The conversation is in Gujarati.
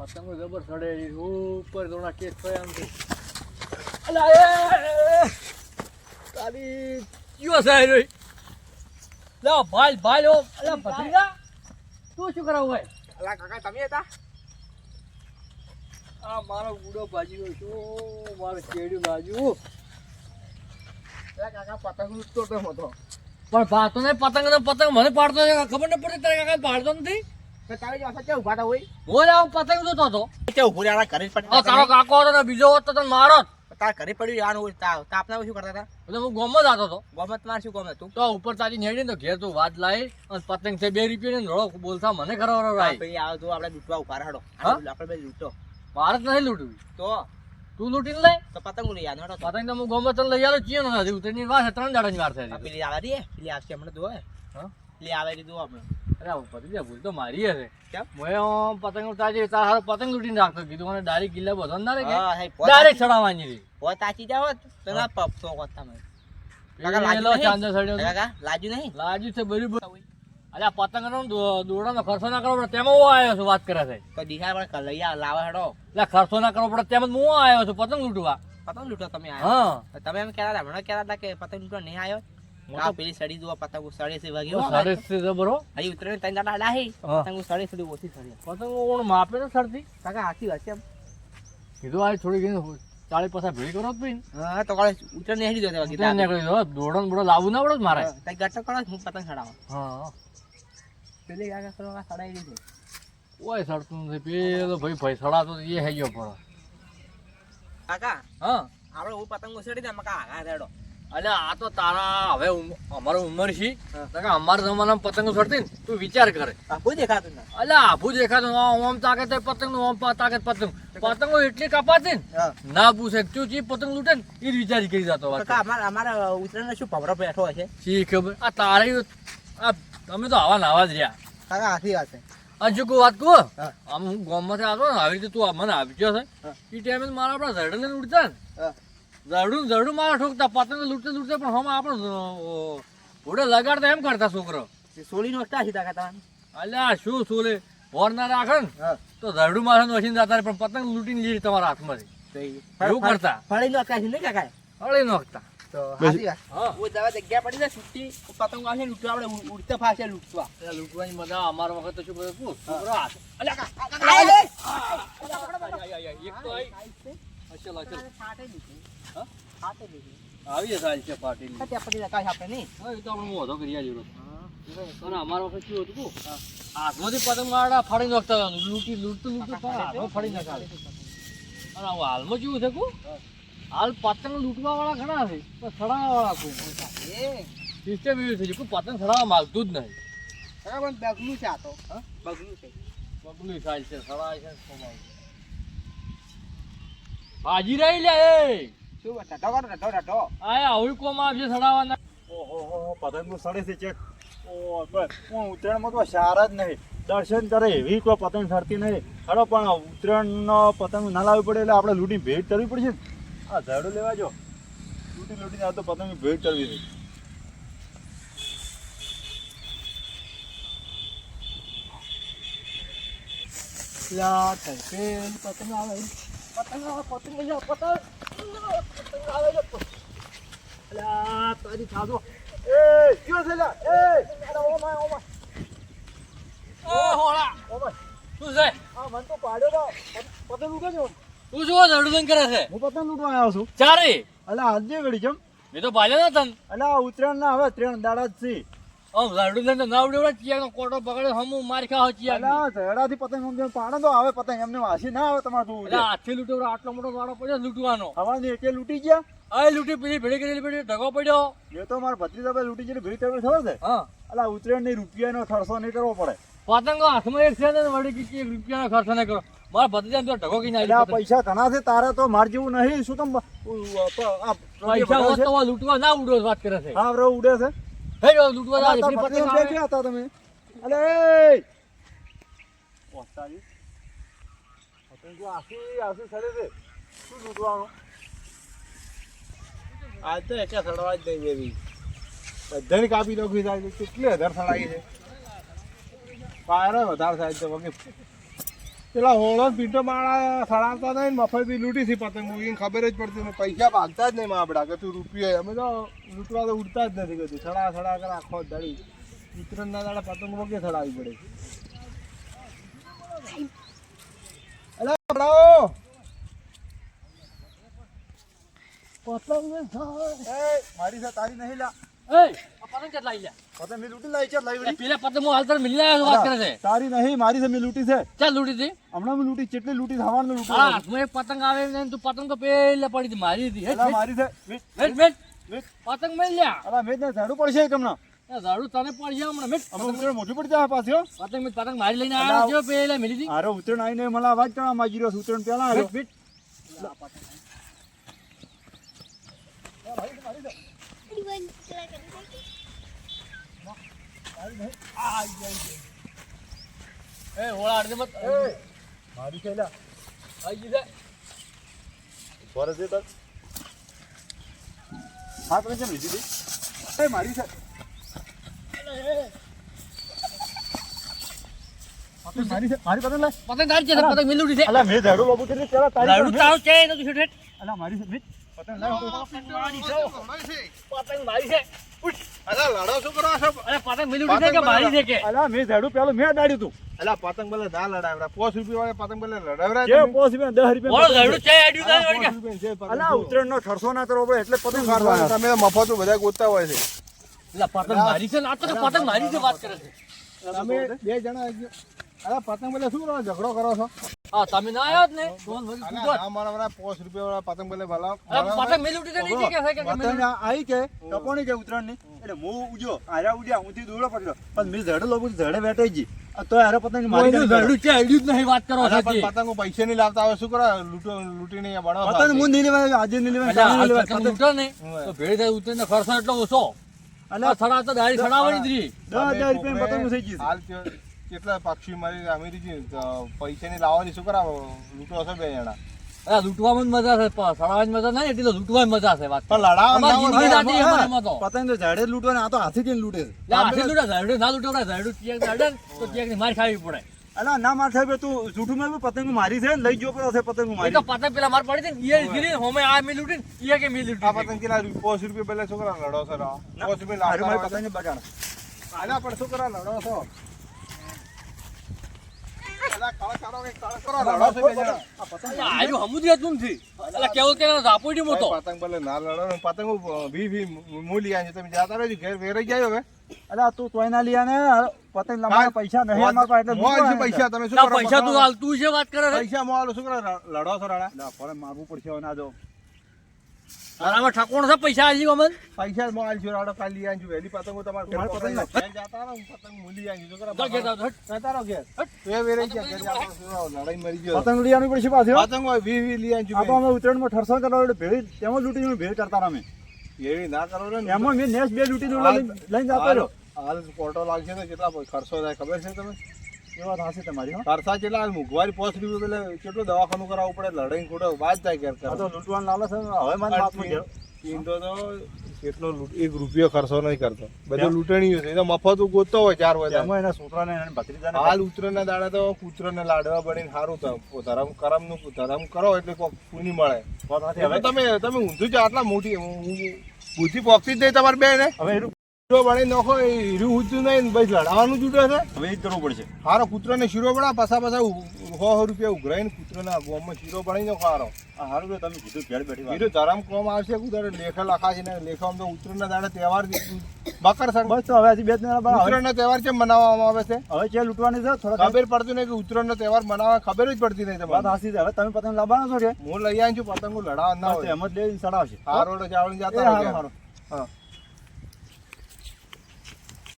પતંગો જબર ચડે ઉપર થોડા કેસ થયા એમ તારી કયો સાહેબ રે? લા ભાઈ ભાઈ ઓ અલા ભત્રીજા તું શું કરાવ હોય અલા કાકા તમે હતા? આ મારો ગુડો ભાજી શું મારે કેડ્યું બાજુ અલા કાકા પતંગ લૂંટતો તો હતો પણ ભાતો ને પતંગ ને પતંગ મને પાડતો છે ખબર ન પડતી તારે કાકા પાડતો નથી? તારે કાકો હતો ને બીજો હોત તો મારો તાર ઘરે પડ્યું રહેવાનું હોય તાપ તાપના શું કરતા હતા? એટલે હું ગોમાં જ આતો હતો. ગોમત માર શું ગોમ હતું? તો ઉપર તારી નેડી તો ઘેર તું વાત લાવી અને પતંગ છે બે રૂપિયા ને બોલતા મને કરવાનો રાઈ ભાઈ. આવો તો આપણે લૂંટવા ઊભા હાડો હા? આપણે બે લૂંટો. મારે જ લૂંટવી. તો? તું લૂંટી લે તો પતંગ લઈ આનો પતંગ તો હું ગોમાં તને લઈ આવ્યો ચિયો નથી ઉતરની વાર છે ત્રણ દાડાની વાર થાય પેલી આવે રહી પેલી આવશે હમણાં? પેલી આવે રહી તો હમણાં. અરે પતી જાય ભૂલ તો મારી હશે. કેમ? પતંગ ઉતારી તાર પતંગ લૂંટીને રાખતો કીધું મને દારી કિલ્લા બધો ના રે ડાયરેક્ટ ચડાવવાની તાચી જાવ તો ના કોત લાજુ નહીં? ચાંદો સડ્યો લાજુ નહીં? લાજુ છે બરાબર અલ્યા પતંગ નો દોડાનો ખર્ચો ના કરવો પડે તેમાં હું આવ્યો છું વાત કરે છે. તો દિશા પણ લઈ આવ લાવા હેડો. એટલે ખર્ચો ના કરવો પડે તેમ હું આવ્યો છું પતંગ લૂંટવા. પતંગ લૂંટવા તમે હા. તમે એમ કહેતા હતા હમણાં કહેતા હતા કે પતંગ લૂંટવા નહીં આવ્યો? આ પેલી સડી દો પતંગ સડે છે વાગ્યો સરસ છે જબરો. અહીં ઉતરે દાડા હા. પતંગ સડે સડી ઓછી સડી. પતંગ કોણ માપે તો સડતી કાકા વાત છે. કીધું આ થોડી ઘણી ચાળી પાછા ભેળી કરો જ ભાઈ હા તો કાલે ઉતરે નહીં હેડી દો બોડો ના પડે મારે. તઈ કરો હું પતંગ સડાવું હા. પેલી કાકા સડો સડાઈ દીધી ઓય સડતું નથી. પેલો ભાઈ ભાઈ સડાતો એ હઈ ગયો પડો. કાકા હા. આપણે હું પતંગ ઉછળી દે મકા આગા રેડો અલ્યા આ તો તારા હવે અમારો ઉંમર છે. અમારા જમાનામાં પતંગ સડતી ને તું વિચાર કરે. આભું દેખાતું ના. અલ્યા આભું દેખાતું આમ તાકાત પતંગનું આમ તાકાત પતંગ. પતંગો એટલી કપાતી ને. ના પૂછે તું જે પતંગ લૂટે ને એ જ વિચારી કરી જતો અમારા અમારા ઉતરેને શું ભમરો બેઠો હશે? શી ખબર? આ તારે આ તમે તો આવા નાવા જ રહ્યા. કાકા આથી વાત છે. આ જો કોઈ વાત કહું આમ હું ગામમાંથી આવતો ને આવી રીતે તું મને આવી ગયો છે એ ટાઈમે મારા આપણા ઝરડે ઉડતા ને. ઝરડું ઝરડું મારા ઠોકતા પતંગ લૂટતે લૂટતે પણ હમ આપણ ઘોડે લગાડતા એમ કરતા છોકરો સોલી નો હતા સીધા તમે અલ્યા શું સોલે હોર ના રાખે ને તો ઝરડું મારા નોસીને જતા પણ પતંગ લૂટીને લીધી તમારા હાથમાં એવું કરતા ફળી નો કાઢી નહીં કાકા ફળી નોખતા તો વાત હા હું દવા જગ્યા પડી જાય છૂટી પતંગ આવશે લૂંટવા આપણે ઉડતા ફાશે લૂંટવા અલ્યા મજા અમારા વખત તો શું કરે તું છોકરો હાથ અલ્યા કાકા, કાકા, આય લે. આય, આય, આય, એક તો આય. અચલ, અચલ. આવી જશે આજે પાટીલ તો ત્યાં પડી કાંઈ આપણે નહીં. એ તો આપણે મોઢો કરી આલ્યો અને અમારા વખત શું હતું? હાથમાંથી પતંગ વાળા ફાડી નાખતા હતા. લૂંટી લૂંટતું હાથમાં ફાડી નાખતા અને હાલમાં કેવું છે કહું? હાલ પતંગ લૂંટવા વાળા ઘણા છે પણ સડાવવા વાળા કોઈ સિસ્ટમ એવી થઈ છે કે પતંગ સડાવવા માંગતું જ નહીં બરાબર બગલું છે આ તો. હા? બગલું છે. બગલું થાય છે સડાય છે ભાજી છે. હાજી રહી લે એ શું બતા? ઢગો, ઢગો, ઢગો. આયા આવડી કોમ આવશે સડાવવાના. ઓહો પતંગ સડે છે ચેક. ઓ બસ હું ઉત્તરાયણમાં તો સારા જ નહીં. દર્શન કરે એવી કોઈ પતંગ સરતી નહીં. ખરો પણ ઉત્તરાયણનો પતંગ ના લાવવી પડે એટલે આપણે લૂંટી ભેટ કરવી પડશે. ને આ ઝાડુ લેવા જો. લૂંટી લૂંટીને આ તો પતંગ ભેટ કરવી છે. લા, પતંગ આવે. પતંગ આવે, પતંગ લઈ પતંગ. પતંગ આવે છે. અલા, તારી ખાધો. એ કયો છે? એ અલા, ઓ હોળા. શું છે આ મન તો પાડ્યો તો. પતંગ ઉગે છે. તું દડુદન કરે છે હું પતંગ લૂંટવા આવ્યો છું ચારે અલા આજે ઘડી કેમ મેં તો નતા ને આ ઉત્તરાયણ ના હવે ત્રણ દાડા જ છે ચિયાનો કોટો પકડે હમ માર ચિયા આ પતંગ પાડે તો આવે પતંગ એમને વાસી ના આવે તમારે તું એટલે હાથથી આટલો મોટો વાળો પડ્યો લૂટવાનો. હવાની એકે લૂંટી ગયા. આ લૂંટી પેલી ભેળી કરેલી ઢગો પડ્યો. એ તો મારા ભત્રીજા ભાઈ લૂંટી ગયેલી ભીડ ટેબલ ખબર છે? હા. અલા ઉત્તરાયણની રૂપિયાનો ખર્ચો નહીં કરવો પડે. પતંગો હાથમાં એક છે ને વળી કે એક રૂપિયાનો ખર્ચ નહીં કરો મારા ભત્રીજા તો ઢગો કીને ના પૈસા ઘણા છે તારે તો માર જેવું નહીં. શું તમ પૈસા હોત તો લૂંટવા ના ઉડો વાત કરે છે. હા બરો ઉડે છે. હે જો લૂંટવા જા અલા, એટલી પતંગ. ક્યાં હતા તમે અલે એ! ઓસ્તાજી. પતંગ તો આસી આસી સડે છે શું લૂંટવાનું આજ તો એકે સડવા જ નહીં એવી બધાને કાપી નાખી થાય છે કેટલી હજાર સડાઈ છે પાયરો વધારે થાય તો વગર પેલા હોળો પીટો માળા સડાવતા નહીં ને મફતથી લૂંટી છે પતંગો એને ખબર જ પડતી નહીં પૈસા ભાગતા જ નહીં માપડા કે તું રૂપિયો અમે તો લૂંટવા તો ઉડતા જ નથી કદી. સડા સડા કરે આખો દાડી ઉત્તરાયણના દાડા પતંગ વગે સડાવી પડે. અલા પડાવો પતંગ મારી સાથે તારી નહીં લા. એ આ પતંગ કેટલા આઈ લ્યા? પતંગ મેં લૂંટી લાવી છે લાવી એ પેલા પતંગ હું હાલ તને મિલી લાવ્યો છું, વાત કરે છે. તારી નહીં મારી મેં લૂંટી છે. ચાલ લૂંટી હતી? હમણાં મેં લૂંટી કેટલી લૂંટી થવાનું લૂંટી એક પતંગ આવે ને તું પતંગ તો પેલા પડી હતી મારી હતી. હેટ, અલા હેટ, મારી છે. મેં- હેટ, હેટ. મેં- પતંગ મેલ લ્યા. અલા મેં ઝાડુ પડશે તમને ઝાડુ તને પડશે હમણાં મેં મોઢું પડી જાય પાછી પતંગ મેં પતંગ મારી લઈને આવ્યો પેલા મિલી હતી. અરે ઉતરણ આવીને મને અવાજ કરવા માંગી રહ્યો ઉતરણ પેલા આવ્યો મેટ, મેટ. એ હોળા અડધે મત મારી છે લા આઈ છે. ફરજ છે તાર. હા તમે કેમ લીધી હતી? એ મારી છે. પતંગ મારી છે. મારી પતંગ લાય. પતંગ તારી છે પતંગ મિલી ઉડી છે. અલા મેં ઝાડુ બાબુ કરી પેલા તારી ઝાડુ તારું છે તો તું હેઠ. અલા મારી છે. પતંગ લાય. પતંગ મારી છે. અલા લડો શું કરો છો? અરે પતંગ મિલી ઉડી કે મારી છે કે? અલા મેં ઝાડુ પેલું મેં અડાડ્યું તું. અલા પતંગ ભલે ના રૂપિયા વાળા પતંગ જે રૂપિયા રૂપિયા બોલો ઝાડુ છે આડ્યું અલા ઉતરેણ ઠરસો ના કરો એટલે પતંગ તમે મારવાના મફત બધા ગોતતા હોય છે. પતંગ મારી છે ને? તો પતંગ મારી છે વાત કરે છે. તમે બે જણા અલા પતંગ ભલે શું કરો ઝઘડો કરો છો? હા તમે ના આવ્યા જ ને? ફોન પૂછો જ. મારા વાળા પોસ રૂપિયા વાળા પતંગ ભલે ભલા પતંગ મેલ ઉડી નહીં કે કે પતંગ આવી કે ટપોણી કે ઉતરણની એટલે મો ઉજો આરા ઉડ્યા હું થી દોડો પડ્યો. પણ મે ઝડે લોગો ઝડે વેટાઈ જી. આ તો આરા પતંગ મારી નાખી. છે આડ્યું જ નહીં વાત કરો સાચી. પતંગો પૈસા નહીં લાવતા હોય શું કરો? લૂટો લૂંટીને અહીંયા બનાવો પતંગ હું નહીં આજે નહીં લેવા કાલે લેવા પતંગ પતંગ ને. તો ભેળ થાય ઉતરીને ખર્ચો એટલો ઓછો. અલા આ થડા તો ગાડી સડાવવાની જ રહી. દસ રૂપિયા પતંગ થઈ ગઈ હાલ કેટલા પક્ષી મારી અમેરિકી છે પૈસા ની લાવવાની શું કરાવો લૂંટો હશે બે જણા અરે લૂંટવામાં મજા છે પણ મજા નહીં એટલી તો લૂંટવામાં મજા છે વાત પણ લડાવવા અમારી ના જિંદગી હોય. દાટી હા, એમાં તો. પતંગ તો ઝાડે જ આ તો હાથી થી લૂંટે છે લે, લૂંટે, ઝાડુ ના લૂંટે, ઝાડુ ચિયાક ના અડે ને તો માર ખાવી પડે અલા ના માર સાહેબ તું જૂઠું મેં પતંગ મારી છે લઈ ગયો પડ્યો છે પતંગ મારી તો પતંગ પેલા માર પડી છે ને ઈ ગીરી હોમે આ મી લૂંટી ને ઈ કે મી આ પતંગ કેટલા રૂપિયા પોસ રૂપિયા પેલા છોકરા લડો છો રા. રૂપિયા પતંગ બગાડ. પણ છોકરા લડો છો પતંગ ભલે ના લડો ને પતંગ વી વી મૂલી આની તમે જાતા રહેજો ઘેર વેરાઈ જાય હવે. અલા તું તોય ના લીયા ને પતંગ લાવવાના પૈસા નહીં અમારા પાસે એટલે મોલ પૈસા? તમે શું કરો પૈસા તું? હાલ તું છે વાત કરે પૈસા મોલ શું કરે લડો છો રાણા? ના, મારવું પડશે ના જો. આમાં ઠકોણ છે પૈસા આજી અમન પૈસા મોલ છો આડો કાલી આંજુ વેલી પતંગો તમારે માર પતંગ. ઘેર જાતા રહો, હું પતંગ મૂલી આંજુ કરો તો ઘેર જાઓ, હટ. જતા રહો ઘેર. હટ. એ વેરે ગયા ઘેર રહો, લડાઈ મરી ગયો. પતંગ લઈ આની પડશે પાછો? પતંગ હોય વી વી લઈ આંજુ આ અમે અમે માં ઠરસો કરવા એટલે ભેળ તેમાં લૂંટી ભેળ કરતા અમે એવી ના કરો ને. એમાં મે નેસ બે લૂટી દોડા લઈને જાતો રહ્યો. હાલ પોટો લાગશે ને કેટલા ખર્ચો થાય ખબર છે તમે એ વાત હાચી તમારી ખર્ચા કેટલા મોંઘવારી દવાખાનું કરાવવું પડે? લડાઈ ખોટો વાત થાય કે તો લૂંટવાનું લાલચ છે હવે મને ઈંડો તો કેટલો લૂંટ- એક રૂપિયો ખર્ચો નહીં કરતો. બધું લૂંટણી છે. એ તો મફત ગોતતો હોય ચાર હોય એમાં એના છોકરાને એને ભત્રીજાને હાલ ઉત્તરાયણના દાડા તો કૂતરાને લાડવા બળીને સારું થાય ધરમ કરમનું ધરમ કરો એટલે કોક પૂની મળે. હવે? તમે તમે ઊંધું છો આટલા મોટી બુદ્ધિ પોક્ષી જ નહીં તમારે બે ને હવે શીરો નાખો હીરું ઊંચું નહીં લડાવવાનું છે. હવે કરવું પડશે. હારો કૂતરાને શીરો બના પાછા પાછા સો સો રૂપિયા ઉઘરાઈને કૂતરાના ગોમાં શીરો નાખો હારો. હારું કે તમે કીધું ઘેર બેઠી વાત. બીજું કોમ આવશે કુતરે લેખા લખા છે ને લેખામાં તો ઉત્તરાયણના દાડા તહેવાર મકર સંક્રાંતિ બસ તો હવે બે ત્રણ દાડા બાદ ઉત્તરાયણનો તહેવાર કેમ મનાવવામાં આવે છે. હવે ચે લૂંટવાની છે? થોડા ખબર પડતી નહીં કે ઉત્તરાયણનો તહેવાર મનાવવા ખબર જ પડતી નહીં વાત હાસી હવે તમે પતંગ લાવવાનો છો કે? હું લઈ આવી છું પતંગો લડાવવા ના હોય. એમ જ લઈ ચડાવશે. હારોડે ચાવડી જતા હારું હા.